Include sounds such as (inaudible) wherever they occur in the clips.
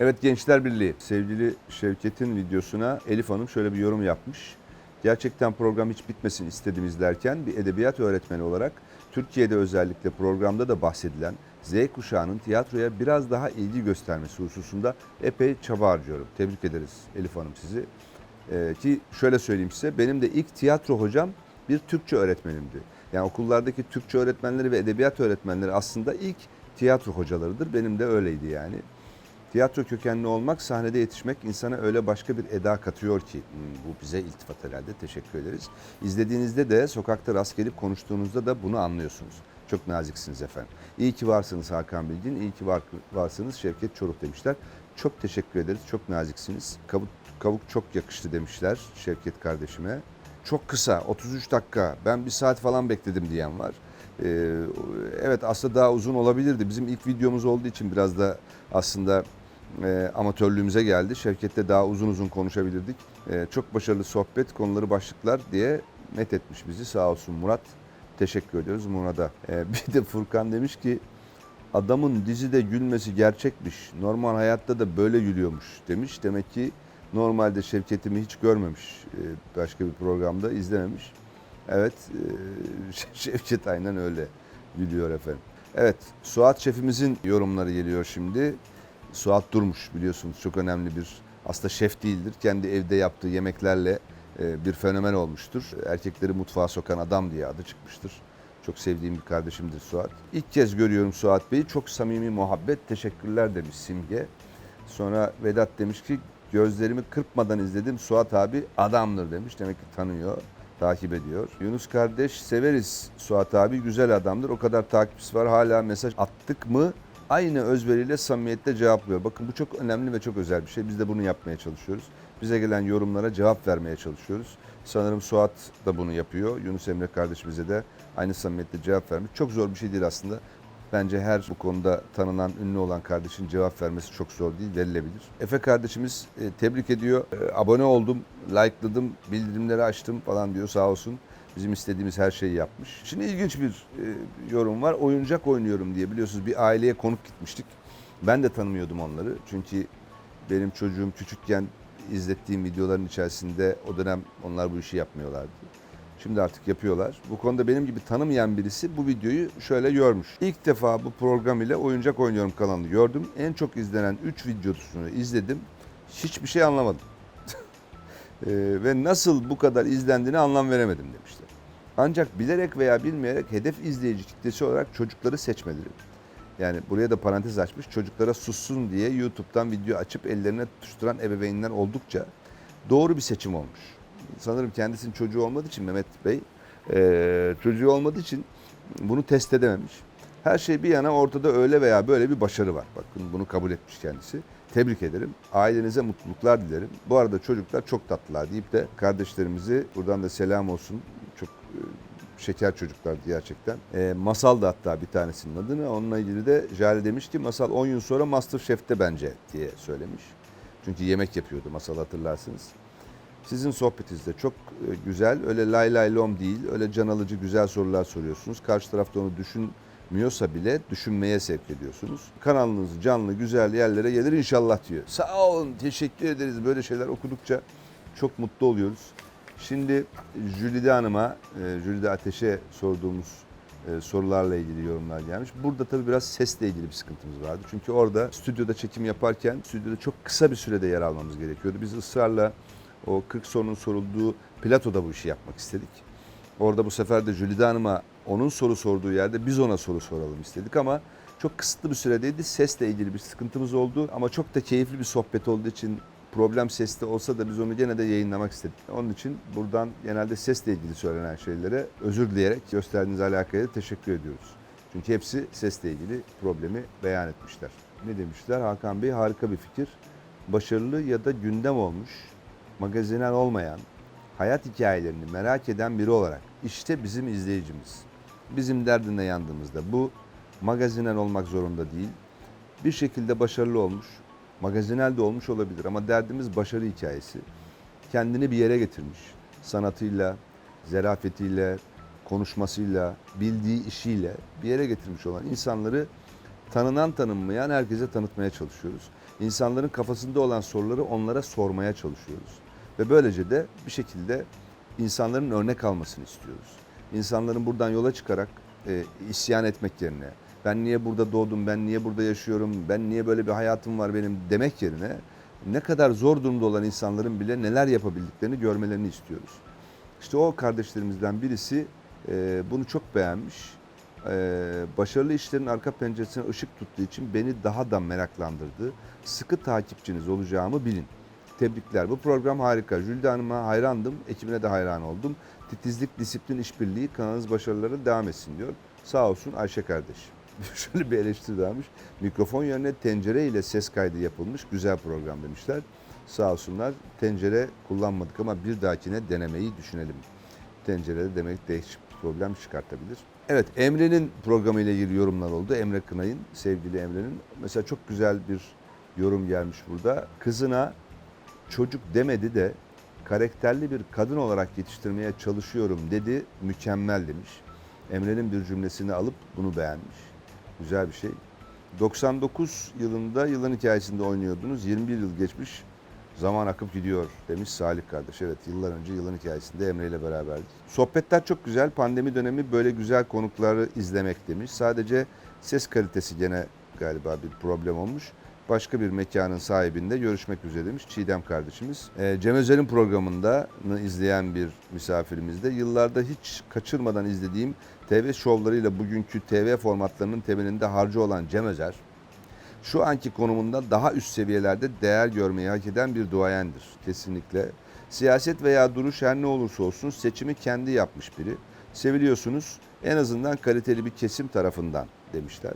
Evet Gençler Birliği. Sevgili Şevket'in videosuna Elif Hanım şöyle bir yorum yapmış. Gerçekten program hiç bitmesin istedim izlerken bir edebiyat öğretmeni olarak Türkiye'de özellikle programda da bahsedilen Z kuşağının tiyatroya biraz daha ilgi göstermesi hususunda epey çaba harcıyorum. Tebrik ederiz Elif Hanım sizi. Ee, ki şöyle söyleyeyim size benim de ilk tiyatro hocam bir Türkçe öğretmenimdi. Yani okullardaki Türkçe öğretmenleri ve edebiyat öğretmenleri aslında ilk tiyatro hocalarıdır. Benim de öyleydi yani. Tiyatro kökenli olmak, sahnede yetişmek insana öyle başka bir eda katıyor ki hmm, bu bize iltifat herhalde. Teşekkür ederiz. İzlediğinizde de sokakta rast gelip konuştuğunuzda da bunu anlıyorsunuz. Çok naziksiniz efendim. İyi ki varsınız Hakan Bilgin, iyi ki var, varsınız Şevket Çoruk demişler. Çok teşekkür ederiz, çok naziksiniz. Kavuk, kavuk çok yakıştı demişler Şevket kardeşime. Çok kısa, 33 dakika, ben bir saat falan bekledim diyen var. Ee, evet aslında daha uzun olabilirdi. Bizim ilk videomuz olduğu için biraz da aslında e, amatörlüğümüze geldi. Şevket'te daha uzun uzun konuşabilirdik. E, çok başarılı sohbet, konuları başlıklar diye met etmiş bizi sağ olsun Murat. Teşekkür ediyoruz Murat'a. E, (laughs) bir de Furkan demiş ki adamın dizide gülmesi gerçekmiş. Normal hayatta da böyle gülüyormuş demiş. Demek ki normalde Şevket'imi hiç görmemiş. e, başka bir programda izlememiş. Evet, e, (laughs) Şevket aynen öyle gülüyor efendim. Evet, Suat şefimizin yorumları geliyor şimdi. Suat Durmuş biliyorsunuz çok önemli bir aslında şef değildir. Kendi evde yaptığı yemeklerle e, bir fenomen olmuştur. Erkekleri mutfağa sokan adam diye adı çıkmıştır. Çok sevdiğim bir kardeşimdir Suat. İlk kez görüyorum Suat Bey'i. Çok samimi muhabbet, teşekkürler demiş Simge. Sonra Vedat demiş ki gözlerimi kırpmadan izledim. Suat abi adamdır demiş. Demek ki tanıyor, takip ediyor. Yunus kardeş severiz Suat abi güzel adamdır. O kadar takipçisi var. Hala mesaj attık mı aynı özveriyle samimiyetle cevaplıyor. Bakın bu çok önemli ve çok özel bir şey. Biz de bunu yapmaya çalışıyoruz. Bize gelen yorumlara cevap vermeye çalışıyoruz. Sanırım Suat da bunu yapıyor. Yunus Emre kardeşimize de aynı samimiyetle cevap vermiş. Çok zor bir şey değil aslında. Bence her bu konuda tanınan, ünlü olan kardeşin cevap vermesi çok zor değil, verilebilir. Efe kardeşimiz e, tebrik ediyor. E, abone oldum, likeladım, bildirimleri açtım falan diyor sağ olsun. Bizim istediğimiz her şeyi yapmış. Şimdi ilginç bir e, yorum var. Oyuncak oynuyorum diye biliyorsunuz bir aileye konuk gitmiştik. Ben de tanımıyordum onları. Çünkü benim çocuğum küçükken izlettiğim videoların içerisinde o dönem onlar bu işi yapmıyorlardı. Şimdi artık yapıyorlar. Bu konuda benim gibi tanımayan birisi bu videoyu şöyle görmüş. İlk defa bu program ile oyuncak oynuyorum kanalını gördüm. En çok izlenen 3 videosunu izledim. Hiçbir şey anlamadım. Ee, (laughs) ve nasıl bu kadar izlendiğini anlam veremedim demişler. Ancak bilerek veya bilmeyerek hedef izleyici kitlesi olarak çocukları seçmeleri. Yani buraya da parantez açmış. Çocuklara sussun diye YouTube'dan video açıp ellerine tutuşturan ebeveynler oldukça doğru bir seçim olmuş. Sanırım kendisinin çocuğu olmadığı için Mehmet Bey çocuğu olmadığı için bunu test edememiş. Her şey bir yana ortada öyle veya böyle bir başarı var. Bakın bunu kabul etmiş kendisi. Tebrik ederim. Ailenize mutluluklar dilerim. Bu arada çocuklar çok tatlılar deyip de kardeşlerimizi buradan da selam olsun. E, şeker çocuklardı gerçekten. E, Masal da hatta bir tanesinin adını. Onunla ilgili de Jale demiş ki Masal 10 yıl sonra Masterchef'te bence diye söylemiş. Çünkü yemek yapıyordu Masal hatırlarsınız. Sizin sohbetinizde çok e, güzel, öyle lay lay lom değil, öyle can alıcı güzel sorular soruyorsunuz. Karşı tarafta onu düşünmüyorsa bile düşünmeye sevk ediyorsunuz. Kanalınız canlı, güzel yerlere gelir inşallah diyor. Sağ olun, teşekkür ederiz. Böyle şeyler okudukça çok mutlu oluyoruz. Şimdi Jülide Hanım'a, e, Jülide Ateş'e sorduğumuz e, sorularla ilgili yorumlar gelmiş. Burada tabii biraz sesle ilgili bir sıkıntımız vardı. Çünkü orada stüdyoda çekim yaparken stüdyoda çok kısa bir sürede yer almamız gerekiyordu. Biz ısrarla o 40 sorunun sorulduğu platoda bu işi yapmak istedik. Orada bu sefer de Jülide Hanım'a onun soru sorduğu yerde biz ona soru soralım istedik ama çok kısıtlı bir süredeydi. Sesle ilgili bir sıkıntımız oldu ama çok da keyifli bir sohbet olduğu için problem sesli olsa da biz onu gene de yayınlamak istedik. Onun için buradan genelde sesle ilgili söylenen şeylere özür dileyerek gösterdiğiniz alakaya teşekkür ediyoruz. Çünkü hepsi sesle ilgili problemi beyan etmişler. Ne demişler? Hakan Bey harika bir fikir. Başarılı ya da gündem olmuş, magazinel olmayan, hayat hikayelerini merak eden biri olarak işte bizim izleyicimiz. Bizim derdinde yandığımızda bu magazinel olmak zorunda değil. Bir şekilde başarılı olmuş, magazinel de olmuş olabilir ama derdimiz başarı hikayesi. Kendini bir yere getirmiş. Sanatıyla, zerafetiyle, konuşmasıyla, bildiği işiyle bir yere getirmiş olan insanları tanınan tanınmayan herkese tanıtmaya çalışıyoruz. İnsanların kafasında olan soruları onlara sormaya çalışıyoruz. Ve böylece de bir şekilde insanların örnek almasını istiyoruz. İnsanların buradan yola çıkarak e, isyan etmek yerine ben niye burada doğdum, ben niye burada yaşıyorum, ben niye böyle bir hayatım var benim demek yerine ne kadar zor durumda olan insanların bile neler yapabildiklerini görmelerini istiyoruz. İşte o kardeşlerimizden birisi e, bunu çok beğenmiş. E, başarılı işlerin arka penceresine ışık tuttuğu için beni daha da meraklandırdı. Sıkı takipçiniz olacağımı bilin. Tebrikler. Bu program harika. Jülde Hanım'a hayrandım. Ekibine de hayran oldum. Titizlik, disiplin, işbirliği kanalınız başarıları devam etsin diyor. Sağ olsun Ayşe kardeş. (laughs) Şöyle bir eleştiri vermiş. Mikrofon yerine tencere ile ses kaydı yapılmış. Güzel program demişler. Sağ olsunlar. Tencere kullanmadık ama bir dahakine denemeyi düşünelim. Tencerede demek değişik bir problem çıkartabilir. Evet Emre'nin programı ile ilgili yorumlar oldu. Emre Kınay'ın, sevgili Emre'nin. Mesela çok güzel bir yorum gelmiş burada. Kızına çocuk demedi de karakterli bir kadın olarak yetiştirmeye çalışıyorum dedi. Mükemmel demiş. Emre'nin bir cümlesini alıp bunu beğenmiş. Güzel bir şey. 99 yılında yılın hikayesinde oynuyordunuz. 21 yıl geçmiş. Zaman akıp gidiyor demiş Salih kardeş. Evet yıllar önce yılın hikayesinde Emre ile beraberdik. Sohbetler çok güzel. Pandemi dönemi böyle güzel konukları izlemek demiş. Sadece ses kalitesi gene galiba bir problem olmuş. Başka bir mekanın sahibinde görüşmek üzere demiş Çiğdem kardeşimiz. Ee, Cem Özer'in programında izleyen bir misafirimiz de yıllarda hiç kaçırmadan izlediğim TV şovlarıyla bugünkü TV formatlarının temelinde harcı olan Cem Özer, şu anki konumunda daha üst seviyelerde değer görmeyi hak eden bir duayendir. Kesinlikle. Siyaset veya duruş her ne olursa olsun seçimi kendi yapmış biri. Seviliyorsunuz en azından kaliteli bir kesim tarafından demişler.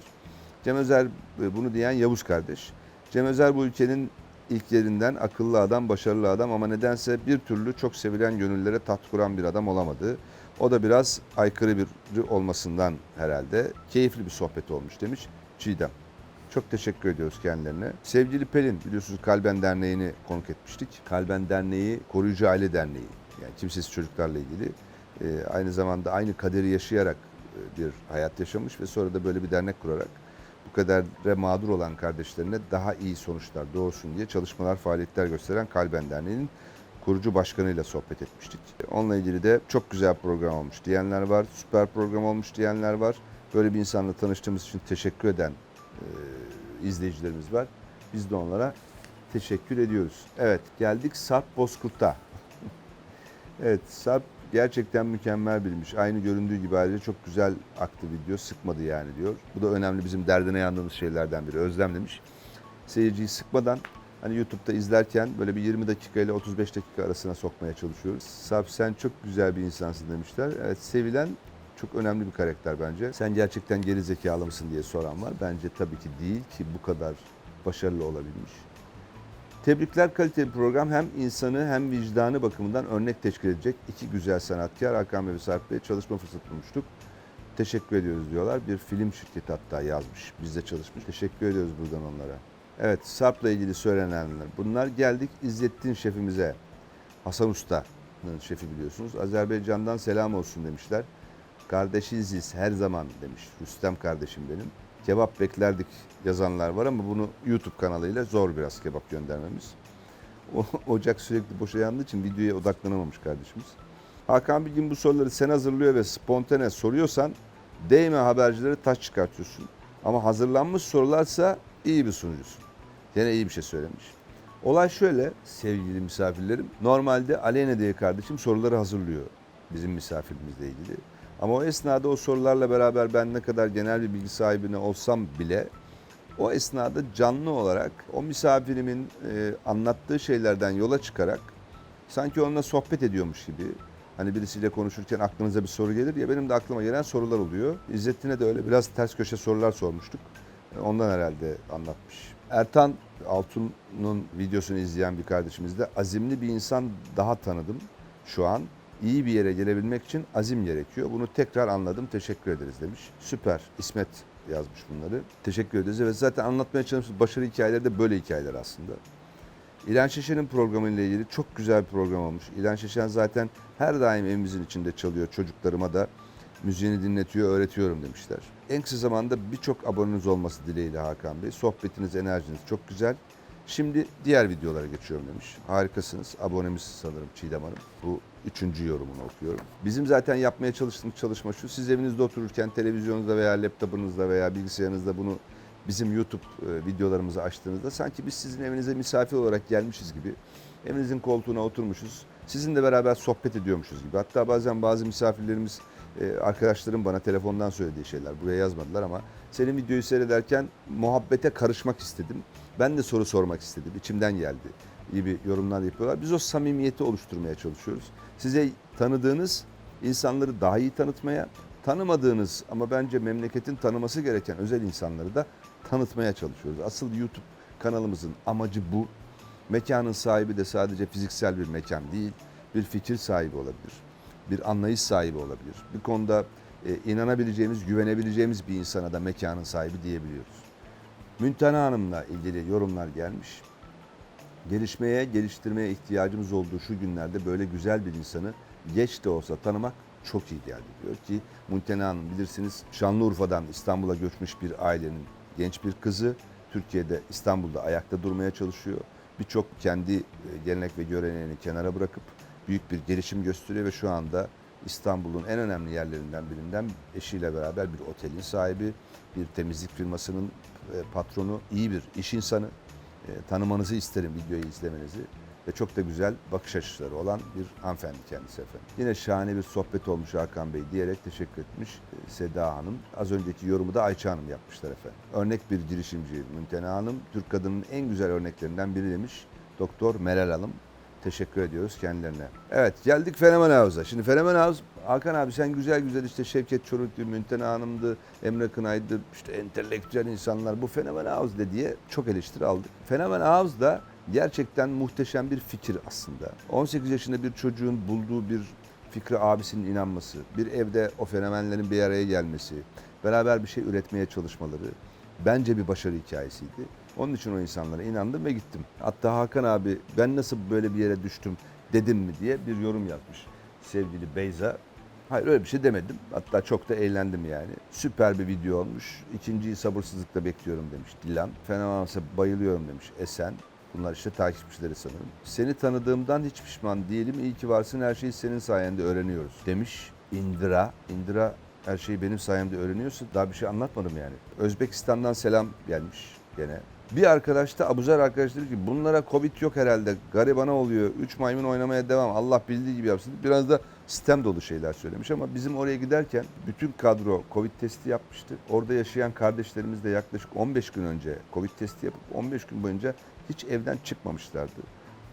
Cem Özer e, bunu diyen Yavuz kardeş. Cem Özer bu ülkenin ilk yerinden akıllı adam, başarılı adam ama nedense bir türlü çok sevilen gönüllere tat kuran bir adam olamadı. O da biraz aykırı biri olmasından herhalde. Keyifli bir sohbet olmuş demiş Çiğdem. Çok teşekkür ediyoruz kendilerine. Sevgili Pelin biliyorsunuz Kalben Derneği'ni konuk etmiştik. Kalben Derneği Koruyucu Aile Derneği. Yani kimsesiz çocuklarla ilgili. Ee, aynı zamanda aynı kaderi yaşayarak e, bir hayat yaşamış ve sonra da böyle bir dernek kurarak bu kadar ve mağdur olan kardeşlerine daha iyi sonuçlar doğursun diye çalışmalar, faaliyetler gösteren Kalben Derneği'nin kurucu başkanıyla sohbet etmiştik. Onunla ilgili de çok güzel program olmuş diyenler var, süper program olmuş diyenler var. Böyle bir insanla tanıştığımız için teşekkür eden e, izleyicilerimiz var. Biz de onlara teşekkür ediyoruz. Evet geldik Sarp Bozkurt'a. (laughs) evet Sarp gerçekten mükemmel bilmiş. Aynı göründüğü gibi ayrıca çok güzel aktı video. Sıkmadı yani diyor. Bu da önemli bizim derdine yandığımız şeylerden biri. Özlem demiş. Seyirciyi sıkmadan hani YouTube'da izlerken böyle bir 20 dakika ile 35 dakika arasına sokmaya çalışıyoruz. Sarp sen çok güzel bir insansın demişler. Evet sevilen çok önemli bir karakter bence. Sen gerçekten geri zekalı mısın diye soran var. Bence tabii ki değil ki bu kadar başarılı olabilmiş. Tebrikler kaliteli program hem insanı hem vicdanı bakımından örnek teşkil edecek iki güzel sanatkar Hakan ve Sarp Bey çalışma fırsatı bulmuştuk. Teşekkür ediyoruz diyorlar. Bir film şirketi hatta yazmış. Bizde çalışmış. Teşekkür ediyoruz buradan onlara. Evet Sarp'la ilgili söylenenler. Bunlar geldik İzzettin şefimize. Hasan Usta'nın şefi biliyorsunuz. Azerbaycan'dan selam olsun demişler. Kardeşiziz her zaman demiş. Rüstem kardeşim benim. Kebap beklerdik yazanlar var ama bunu YouTube kanalıyla zor biraz kebap göndermemiz. O, ocak sürekli boşa yandığı için videoya odaklanamamış kardeşimiz. Hakan bir gün bu soruları sen hazırlıyor ve spontane soruyorsan değme habercilere taş çıkartıyorsun. Ama hazırlanmış sorularsa iyi bir sunucusun. Yine iyi bir şey söylemiş. Olay şöyle sevgili misafirlerim. Normalde Aleyna diye kardeşim soruları hazırlıyor bizim misafirimizle ilgili. Ama o esnada o sorularla beraber ben ne kadar genel bir bilgi sahibine olsam bile o esnada canlı olarak o misafirimin e, anlattığı şeylerden yola çıkarak sanki onunla sohbet ediyormuş gibi hani birisiyle konuşurken aklınıza bir soru gelir ya benim de aklıma gelen sorular oluyor. İzzettin'e de öyle biraz ters köşe sorular sormuştuk. E, Ondan herhalde anlatmış. Ertan Altun'un videosunu izleyen bir kardeşimiz de azimli bir insan daha tanıdım şu an iyi bir yere gelebilmek için azim gerekiyor. Bunu tekrar anladım. Teşekkür ederiz demiş. Süper. İsmet yazmış bunları. Teşekkür ederiz. Evet zaten anlatmaya çalıştığımız başarı hikayeleri de böyle hikayeler aslında. İlhan Şeşen'in programıyla ilgili çok güzel bir program olmuş. İlhan Şeşen zaten her daim evimizin içinde çalıyor. Çocuklarıma da müziğini dinletiyor, öğretiyorum demişler. En kısa zamanda birçok aboneniz olması dileğiyle Hakan Bey. Sohbetiniz, enerjiniz çok güzel. Şimdi diğer videolara geçiyorum demiş. Harikasınız. Abonemiz sanırım Çiğdem Hanım. Bu üçüncü yorumunu okuyorum. Bizim zaten yapmaya çalıştığımız çalışma şu. Siz evinizde otururken televizyonunuzda veya laptopunuzda veya bilgisayarınızda bunu bizim YouTube e, videolarımızı açtığınızda sanki biz sizin evinize misafir olarak gelmişiz gibi evinizin koltuğuna oturmuşuz. Sizinle beraber sohbet ediyormuşuz gibi. Hatta bazen bazı misafirlerimiz e, arkadaşlarım bana telefondan söylediği şeyler. Buraya yazmadılar ama senin videoyu seyrederken muhabbete karışmak istedim. Ben de soru sormak istedim. İçimden geldi gibi yorumlar yapıyorlar. Biz o samimiyeti oluşturmaya çalışıyoruz. Size tanıdığınız insanları daha iyi tanıtmaya, tanımadığınız ama bence memleketin tanıması gereken özel insanları da tanıtmaya çalışıyoruz. Asıl YouTube kanalımızın amacı bu. Mekanın sahibi de sadece fiziksel bir mekan değil, bir fikir sahibi olabilir, bir anlayış sahibi olabilir. Bir konuda e, inanabileceğimiz, güvenebileceğimiz bir insana da mekanın sahibi diyebiliyoruz. Müntena Hanım'la ilgili yorumlar gelmiş. Gelişmeye, geliştirmeye ihtiyacımız olduğu şu günlerde böyle güzel bir insanı geç de olsa tanımak çok iyi geldi diyor ki Müntena Hanım bilirsiniz Şanlıurfa'dan İstanbul'a göçmüş bir ailenin genç bir kızı. Türkiye'de İstanbul'da ayakta durmaya çalışıyor. Birçok kendi e, gelenek ve göreneğini kenara bırakıp büyük bir gelişim gösteriyor ve şu anda İstanbul'un en önemli yerlerinden birinden eşiyle beraber bir otelin sahibi, bir temizlik firmasının e, patronu, iyi bir iş insanı. E, tanımanızı isterim videoyu izlemenizi ve çok da güzel bakış açıları olan bir hanımefendi kendisi efendim. Yine şahane bir sohbet olmuş Hakan Bey diyerek teşekkür etmiş e, Seda Hanım. Az önceki yorumu da Ayça Hanım yapmışlar efendim. Örnek bir girişimci Müntena Hanım, Türk kadının en güzel örneklerinden biri demiş Doktor Meral Hanım. Teşekkür ediyoruz kendilerine. Evet geldik Fenomen Havuz'a. Şimdi Fenomen Havuz, Hakan abi sen güzel güzel işte Şevket Çoruklu, Münten Hanım'dı, Emre Kınay'dı, işte entelektüel insanlar bu Fenomen Havuz'da diye çok eleştiri aldık. Fenomen Havuz da gerçekten muhteşem bir fikir aslında. 18 yaşında bir çocuğun bulduğu bir fikri abisinin inanması, bir evde o fenomenlerin bir araya gelmesi, beraber bir şey üretmeye çalışmaları bence bir başarı hikayesiydi. Onun için o insanlara inandım ve gittim. Hatta Hakan abi ben nasıl böyle bir yere düştüm dedim mi diye bir yorum yapmış sevgili Beyza. Hayır öyle bir şey demedim. Hatta çok da eğlendim yani. Süper bir video olmuş. İkinciyi sabırsızlıkla bekliyorum demiş Dilan. Fenomense bayılıyorum demiş Esen. Bunlar işte takipçileri sanırım. Seni tanıdığımdan hiç pişman değilim. İyi ki varsın. Her şeyi senin sayende öğreniyoruz demiş Indira. Indira her şeyi benim sayemde öğreniyorsun. Daha bir şey anlatmadım yani. Özbekistan'dan selam gelmiş gene. Bir arkadaş da Abuzer arkadaş dedi ki bunlara Covid yok herhalde. Garibana oluyor. Üç maymun oynamaya devam. Allah bildiği gibi yapsın. Biraz da sistem dolu şeyler söylemiş ama bizim oraya giderken bütün kadro Covid testi yapmıştı. Orada yaşayan kardeşlerimiz de yaklaşık 15 gün önce Covid testi yapıp 15 gün boyunca hiç evden çıkmamışlardı.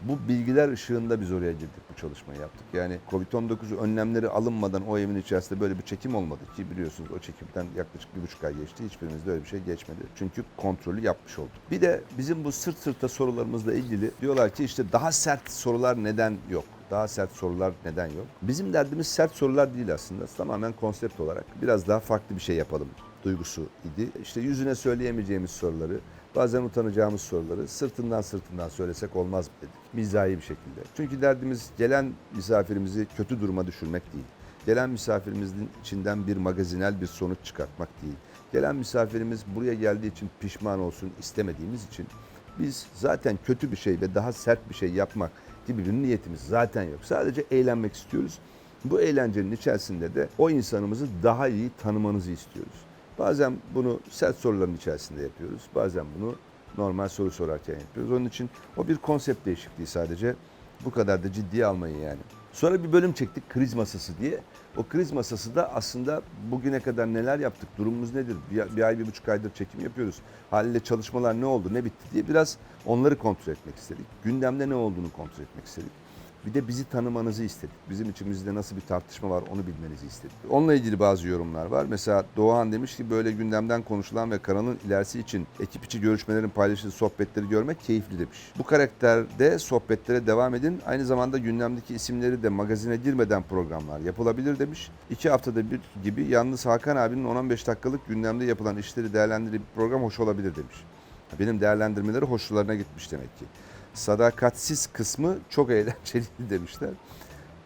Bu bilgiler ışığında biz oraya girdik bu çalışmayı yaptık. Yani Covid-19 önlemleri alınmadan o evin içerisinde böyle bir çekim olmadı ki biliyorsunuz o çekimden yaklaşık bir buçuk ay geçti. Hiçbirimizde öyle bir şey geçmedi. Çünkü kontrolü yapmış olduk. Bir de bizim bu sırt sırta sorularımızla ilgili diyorlar ki işte daha sert sorular neden yok? Daha sert sorular neden yok? Bizim derdimiz sert sorular değil aslında. Tamamen konsept olarak biraz daha farklı bir şey yapalım duygusu idi. İşte yüzüne söyleyemeyeceğimiz soruları, bazen utanacağımız soruları sırtından sırtından söylesek olmaz mı dedik. Mizahi bir şekilde. Çünkü derdimiz gelen misafirimizi kötü duruma düşürmek değil. Gelen misafirimizin içinden bir magazinel bir sonuç çıkartmak değil. Gelen misafirimiz buraya geldiği için pişman olsun istemediğimiz için biz zaten kötü bir şey ve daha sert bir şey yapmak gibi bir niyetimiz zaten yok. Sadece eğlenmek istiyoruz. Bu eğlencenin içerisinde de o insanımızı daha iyi tanımanızı istiyoruz. Bazen bunu sert soruların içerisinde yapıyoruz. Bazen bunu normal soru sorarken yapıyoruz. Onun için o bir konsept değişikliği sadece. Bu kadar da ciddiye almayın yani. Sonra bir bölüm çektik kriz masası diye. O kriz masası da aslında bugüne kadar neler yaptık, durumumuz nedir? Bir, bir ay, bir buçuk aydır çekim yapıyoruz. Haliyle çalışmalar ne oldu, ne bitti diye biraz onları kontrol etmek istedik. Gündemde ne olduğunu kontrol etmek istedik. Bir de bizi tanımanızı istedik. Bizim içimizde nasıl bir tartışma var onu bilmenizi istedik. Onunla ilgili bazı yorumlar var. Mesela Doğan demiş ki böyle gündemden konuşulan ve kanalın ilerisi için ekip içi görüşmelerin paylaşıldığı sohbetleri görmek keyifli demiş. Bu karakterde sohbetlere devam edin. Aynı zamanda gündemdeki isimleri de magazine girmeden programlar yapılabilir demiş. İki haftada bir gibi yalnız Hakan abinin 10-15 dakikalık gündemde yapılan işleri değerlendirdiği bir program hoş olabilir demiş. Benim değerlendirmeleri hoşlarına gitmiş demek ki sadakatsiz kısmı çok eğlenceli (laughs) demişler.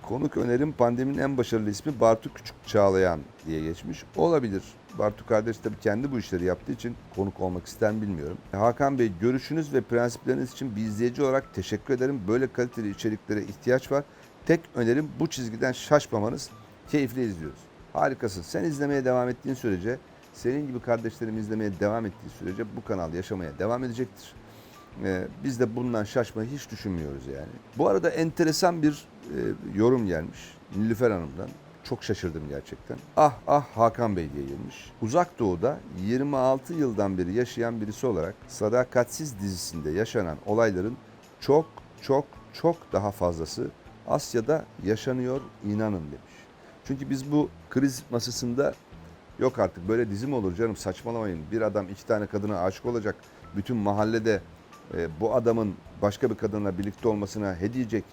Konuk önerim pandeminin en başarılı ismi Bartu Küçük Çağlayan diye geçmiş. Olabilir. Bartu kardeş tabii kendi bu işleri yaptığı için konuk olmak ister mi bilmiyorum. Hakan Bey görüşünüz ve prensipleriniz için bir izleyici olarak teşekkür ederim. Böyle kaliteli içeriklere ihtiyaç var. Tek önerim bu çizgiden şaşmamanız. Keyifli izliyoruz. Harikasın. Sen izlemeye devam ettiğin sürece, senin gibi kardeşlerim izlemeye devam ettiği sürece bu kanal yaşamaya devam edecektir. Ee, biz de bundan şaşmayı hiç düşünmüyoruz yani. Bu arada enteresan bir e, yorum gelmiş Nilüfer Hanım'dan. Çok şaşırdım gerçekten. Ah ah Hakan Bey diye gelmiş. Uzak Doğu'da 26 yıldan beri yaşayan birisi olarak Sadakatsiz dizisinde yaşanan olayların çok çok çok daha fazlası Asya'da yaşanıyor inanın demiş. Çünkü biz bu kriz masasında yok artık böyle dizi mi olur canım saçmalamayın. Bir adam iki tane kadına aşık olacak. Bütün mahallede e, bu adamın başka bir kadınla birlikte olmasına he diyecek.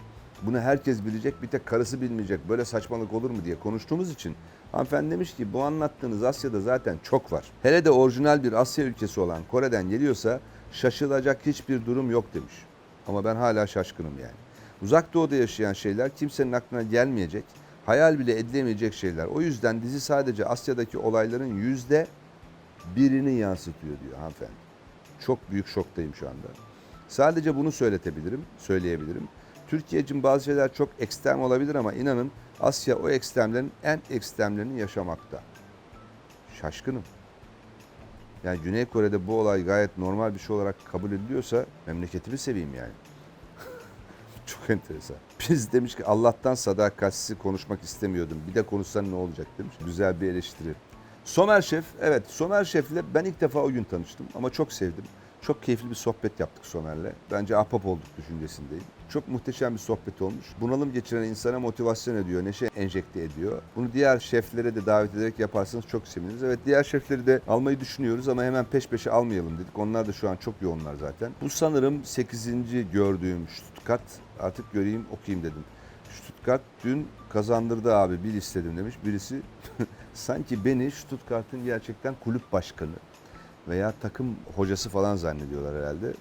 Bunu herkes bilecek bir tek karısı bilmeyecek. Böyle saçmalık olur mu diye konuştuğumuz için hanımefendi demiş ki bu anlattığınız Asya'da zaten çok var. Hele de orijinal bir Asya ülkesi olan Kore'den geliyorsa şaşılacak hiçbir durum yok demiş. Ama ben hala şaşkınım yani. Uzak doğuda yaşayan şeyler kimsenin aklına gelmeyecek, hayal bile edilemeyecek şeyler. O yüzden dizi sadece Asya'daki olayların yüzde birini yansıtıyor diyor hanımefendi. Çok büyük şoktayım şu anda. Sadece bunu söyletebilirim, söyleyebilirim. Türkiye için bazı şeyler çok ekstrem olabilir ama inanın Asya o ekstremlerin en ekstremlerini yaşamakta. Şaşkınım. Yani Güney Kore'de bu olay gayet normal bir şey olarak kabul ediliyorsa memleketimi seveyim yani. (laughs) Çok enteresan. Biz demiş ki Allah'tan sadakatsiz konuşmak istemiyordum. Bir de konuşsan ne olacak demiş. Güzel bir eleştiri. Somer Şef, evet Somer Şef'le ben ilk defa o gün tanıştım ama çok sevdim. Çok keyifli bir sohbet yaptık Somer'le. Bence ahbap olduk düşüncesindeyim. Çok muhteşem bir sohbet olmuş. Bunalım geçiren insana motivasyon ediyor, neşe enjekte ediyor. Bunu diğer şeflere de davet ederek yaparsanız çok seviniriz. Evet diğer şefleri de almayı düşünüyoruz ama hemen peş peşe almayalım dedik. Onlar da şu an çok yoğunlar zaten. Bu sanırım 8. gördüğüm Stuttgart. Artık göreyim okuyayım dedim. Stuttgart dün kazandırdı abi bil istedim demiş. Birisi (laughs) sanki beni Stuttgart'ın gerçekten kulüp başkanı veya takım hocası falan zannediyorlar herhalde.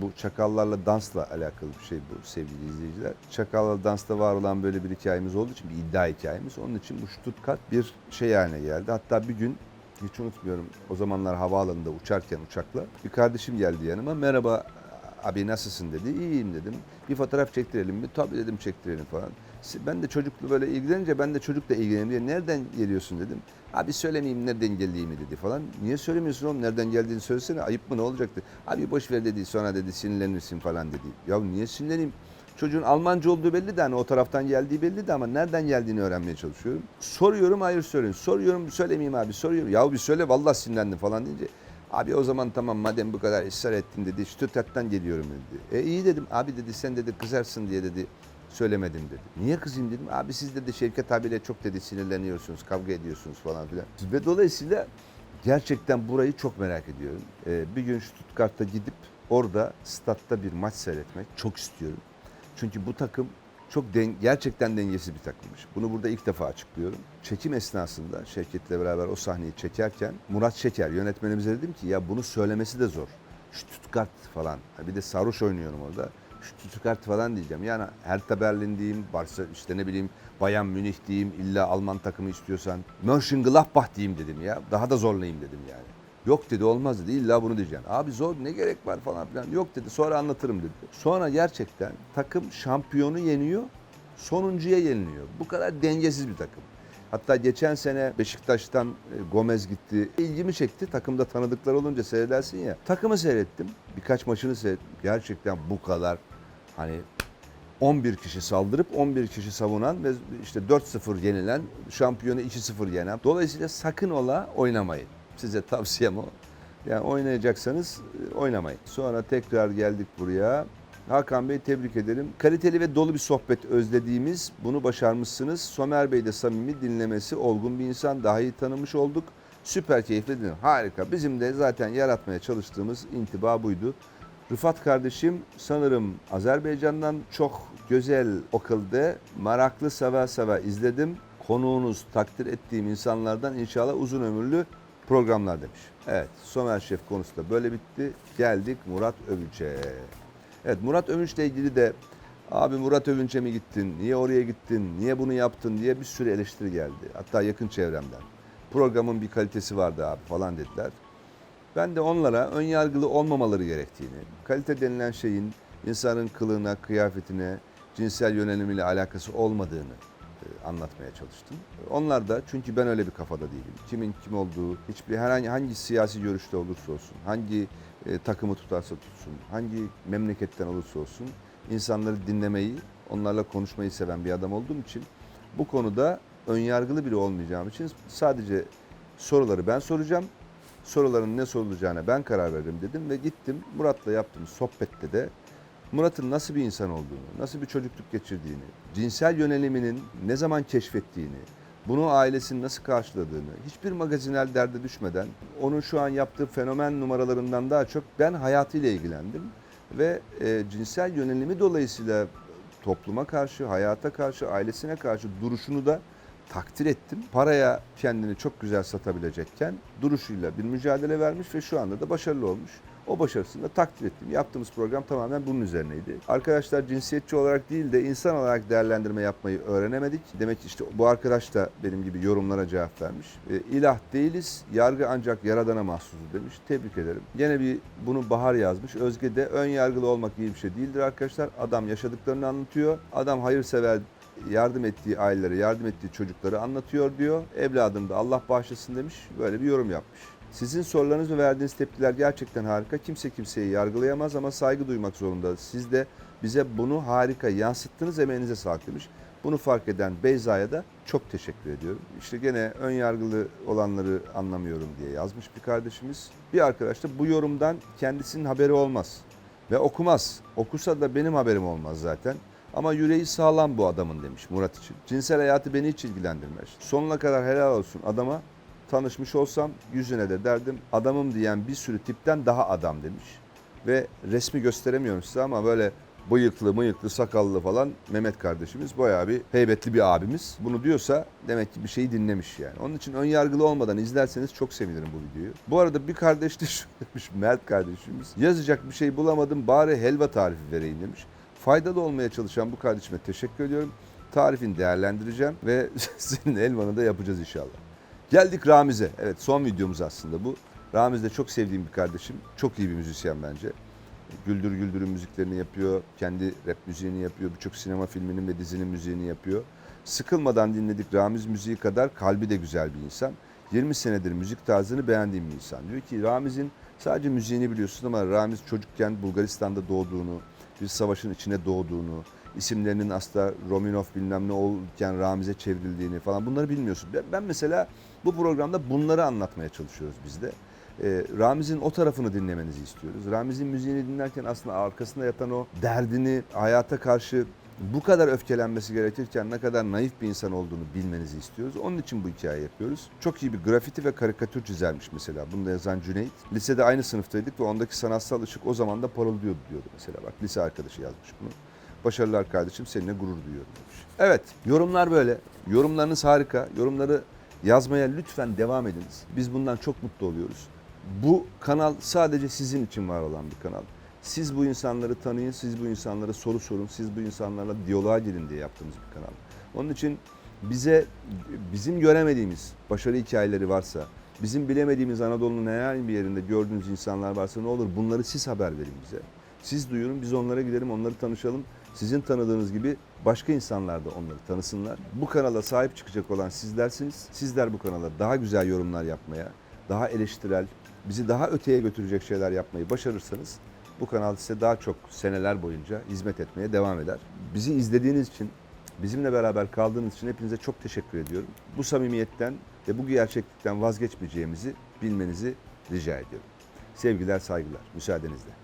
Bu çakallarla dansla alakalı bir şey bu sevgili izleyiciler. Çakallarla dansta var olan böyle bir hikayemiz olduğu için bir iddia hikayemiz. Onun için bu Stuttgart bir şey haline geldi. Hatta bir gün hiç unutmuyorum o zamanlar havaalanında uçarken uçakla bir kardeşim geldi yanıma. Merhaba abi nasılsın dedi. İyiyim dedim. Bir fotoğraf çektirelim mi? Tabii dedim çektirelim falan. Ben de çocukla böyle ilgilenince ben de çocukla ilgileneyim diye nereden geliyorsun dedim. Abi söylemeyeyim nereden geldiğimi dedi falan. Niye söylemiyorsun oğlum nereden geldiğini söylesene ayıp mı ne olacaktı. Abi boş ver dedi sonra dedi sinirlenirsin falan dedi. Ya niye sinirleneyim? Çocuğun Almanca olduğu belli de hani o taraftan geldiği belli de ama nereden geldiğini öğrenmeye çalışıyorum. Soruyorum hayır söylüyorum. Soruyorum söylemeyeyim abi soruyorum. Ya bir söyle vallahi sinirlendim falan deyince. Abi o zaman tamam madem bu kadar ısrar ettin dedi. Stuttgart'tan geliyorum dedi. E iyi dedim. Abi dedi sen dedi kızarsın diye dedi söylemedim dedi. Niye kızayım dedim. Abi siz dedi Şevket abiyle çok dedi sinirleniyorsunuz, kavga ediyorsunuz falan filan. Ve dolayısıyla gerçekten burayı çok merak ediyorum. Ee, bir gün Stuttgart'ta gidip orada statta bir maç seyretmek çok istiyorum. Çünkü bu takım çok den gerçekten dengesiz bir takımmış. Bunu burada ilk defa açıklıyorum. Çekim esnasında Şevket'le beraber o sahneyi çekerken Murat Şeker yönetmenimize dedim ki ya bunu söylemesi de zor. Stuttgart falan. Bir de sarhoş oynuyorum orada. Stuttgart falan diyeceğim. Yani Hertha Berlin diyeyim, Barça işte ne bileyim Bayern Münih diyeyim, illa Alman takımı istiyorsan. Mönchengladbach diyeyim dedim ya. Daha da zorlayayım dedim yani. Yok dedi olmaz dedi illa bunu diyeceksin. Abi zor ne gerek var falan filan. Yok dedi sonra anlatırım dedi. Sonra gerçekten takım şampiyonu yeniyor, sonuncuya yeniliyor. Bu kadar dengesiz bir takım. Hatta geçen sene Beşiktaş'tan e, Gomez gitti. İlgimi çekti. Takımda tanıdıklar olunca seyredersin ya. Takımı seyrettim. Birkaç maçını seyrettim. Gerçekten bu kadar hani 11 kişi saldırıp 11 kişi savunan ve işte 4-0 yenilen, şampiyonu 2-0 yenen. Dolayısıyla sakın ola oynamayın. Size tavsiyem o. Yani oynayacaksanız e, oynamayın. Sonra tekrar geldik buraya. Hakan Bey tebrik ederim. Kaliteli ve dolu bir sohbet özlediğimiz, bunu başarmışsınız. Somer Bey de samimi dinlemesi, olgun bir insan. Daha iyi tanımış olduk. Süper keyifli dinledim. Harika. Bizim de zaten yaratmaya çalıştığımız intiba buydu. Rıfat kardeşim sanırım Azerbaycan'dan çok güzel okulda meraklı seve seve izledim. Konuğunuz takdir ettiğim insanlardan inşallah uzun ömürlü programlar demiş. Evet Somer Şef konusu da böyle bitti. Geldik Murat Övünç'e. Evet Murat Övünç'le ilgili de Abi Murat Övünç'e mi gittin? Niye oraya gittin? Niye bunu yaptın diye bir sürü eleştiri geldi. Hatta yakın çevremden. Programın bir kalitesi vardı abi falan dediler. Ben de onlara ön yargılı olmamaları gerektiğini, kalite denilen şeyin insanın kılığına, kıyafetine, cinsel yönelimiyle alakası olmadığını e, anlatmaya çalıştım. Onlar da çünkü ben öyle bir kafada değilim. Kimin kim olduğu, hiçbir herhangi hangi siyasi görüşte olursa olsun, hangi e, takımı tutarsa tutsun, hangi memleketten olursa olsun insanları dinlemeyi, onlarla konuşmayı seven bir adam olduğum için bu konuda ön yargılı biri olmayacağım için sadece soruları ben soracağım. Soruların ne sorulacağına ben karar veririm dedim ve gittim Murat'la yaptığım sohbette de Murat'ın nasıl bir insan olduğunu, nasıl bir çocukluk geçirdiğini, cinsel yöneliminin ne zaman keşfettiğini, bunu ailesinin nasıl karşıladığını, hiçbir magazinel derde düşmeden onun şu an yaptığı fenomen numaralarından daha çok ben hayatıyla ilgilendim. Ve e, cinsel yönelimi dolayısıyla topluma karşı, hayata karşı, ailesine karşı duruşunu da takdir ettim. Paraya kendini çok güzel satabilecekken duruşuyla bir mücadele vermiş ve şu anda da başarılı olmuş. O başarısını da takdir ettim. Yaptığımız program tamamen bunun üzerineydi. Arkadaşlar cinsiyetçi olarak değil de insan olarak değerlendirme yapmayı öğrenemedik. Demek ki işte bu arkadaş da benim gibi yorumlara cevap vermiş. E, ilah değiliz, yargı ancak yaradana mahsusuz demiş. Tebrik ederim. Gene bir bunu Bahar yazmış. Özge de ön yargılı olmak iyi bir şey değildir arkadaşlar. Adam yaşadıklarını anlatıyor. Adam hayırsever yardım ettiği ailelere, yardım ettiği çocukları anlatıyor diyor. Evladını da Allah bağışlasın demiş. Böyle bir yorum yapmış. Sizin sorularınız ve verdiğiniz tepkiler gerçekten harika. Kimse kimseyi yargılayamaz ama saygı duymak zorunda. Siz de bize bunu harika yansıttınız. Emeğinize sağlık demiş. Bunu fark eden Beyza'ya da çok teşekkür ediyorum. İşte gene ön yargılı olanları anlamıyorum diye yazmış bir kardeşimiz. Bir arkadaş da bu yorumdan kendisinin haberi olmaz ve okumaz. Okusa da benim haberim olmaz zaten. Ama yüreği sağlam bu adamın demiş Murat için. Cinsel hayatı beni hiç ilgilendirmez. Sonuna kadar helal olsun adama. Tanışmış olsam yüzüne de derdim adamım diyen bir sürü tipten daha adam demiş. Ve resmi gösteremiyorum size ama böyle bıyıklı mıyıklı sakallı falan Mehmet kardeşimiz bayağı bir heybetli bir abimiz. Bunu diyorsa demek ki bir şeyi dinlemiş yani. Onun için ön yargılı olmadan izlerseniz çok sevinirim bu videoyu. Bu arada bir kardeş de şu demiş Mert kardeşimiz. Yazacak bir şey bulamadım bari helva tarifi vereyim demiş. Faydalı olmaya çalışan bu kardeşime teşekkür ediyorum. Tarifini değerlendireceğim ve (laughs) senin elmanı da yapacağız inşallah. Geldik Ramiz'e. Evet son videomuz aslında bu. Ramiz de çok sevdiğim bir kardeşim. Çok iyi bir müzisyen bence. Güldür Güldür'ün müziklerini yapıyor. Kendi rap müziğini yapıyor. Birçok sinema filminin ve dizinin müziğini yapıyor. Sıkılmadan dinledik Ramiz müziği kadar kalbi de güzel bir insan. 20 senedir müzik tarzını beğendiğim bir insan. Diyor ki Ramiz'in sadece müziğini biliyorsun ama Ramiz çocukken Bulgaristan'da doğduğunu, bir savaşın içine doğduğunu, isimlerinin aslında Romanov bilmem ne olurken Ramiz'e çevrildiğini falan bunları bilmiyorsun. Ben mesela bu programda bunları anlatmaya çalışıyoruz biz de. Ee, Ramiz'in o tarafını dinlemenizi istiyoruz. Ramiz'in müziğini dinlerken aslında arkasında yatan o derdini hayata karşı bu kadar öfkelenmesi gerekirken ne kadar naif bir insan olduğunu bilmenizi istiyoruz. Onun için bu hikaye yapıyoruz. Çok iyi bir grafiti ve karikatür çizermiş mesela. Bunu da yazan Cüneyt. Lisede aynı sınıftaydık ve ondaki sanatsal ışık o zaman da parıldıyordu diyordu mesela. Bak lise arkadaşı yazmış bunu. Başarılar kardeşim seninle gurur duyuyorum demiş. Evet yorumlar böyle. Yorumlarınız harika. Yorumları yazmaya lütfen devam ediniz. Biz bundan çok mutlu oluyoruz. Bu kanal sadece sizin için var olan bir kanal. Siz bu insanları tanıyın, siz bu insanlara soru sorun, siz bu insanlarla diyaloğa girin diye yaptığımız bir kanal. Onun için bize bizim göremediğimiz başarı hikayeleri varsa, bizim bilemediğimiz Anadolu'nun herhangi bir yerinde gördüğünüz insanlar varsa ne olur bunları siz haber verin bize. Siz duyurun, biz onlara gidelim, onları tanışalım. Sizin tanıdığınız gibi başka insanlar da onları tanısınlar. Bu kanala sahip çıkacak olan sizlersiniz. Sizler bu kanala daha güzel yorumlar yapmaya, daha eleştirel, bizi daha öteye götürecek şeyler yapmayı başarırsanız bu kanal size daha çok seneler boyunca hizmet etmeye devam eder. Bizi izlediğiniz için, bizimle beraber kaldığınız için hepinize çok teşekkür ediyorum. Bu samimiyetten ve bu gerçeklikten vazgeçmeyeceğimizi bilmenizi rica ediyorum. Sevgiler, saygılar. Müsaadenizle.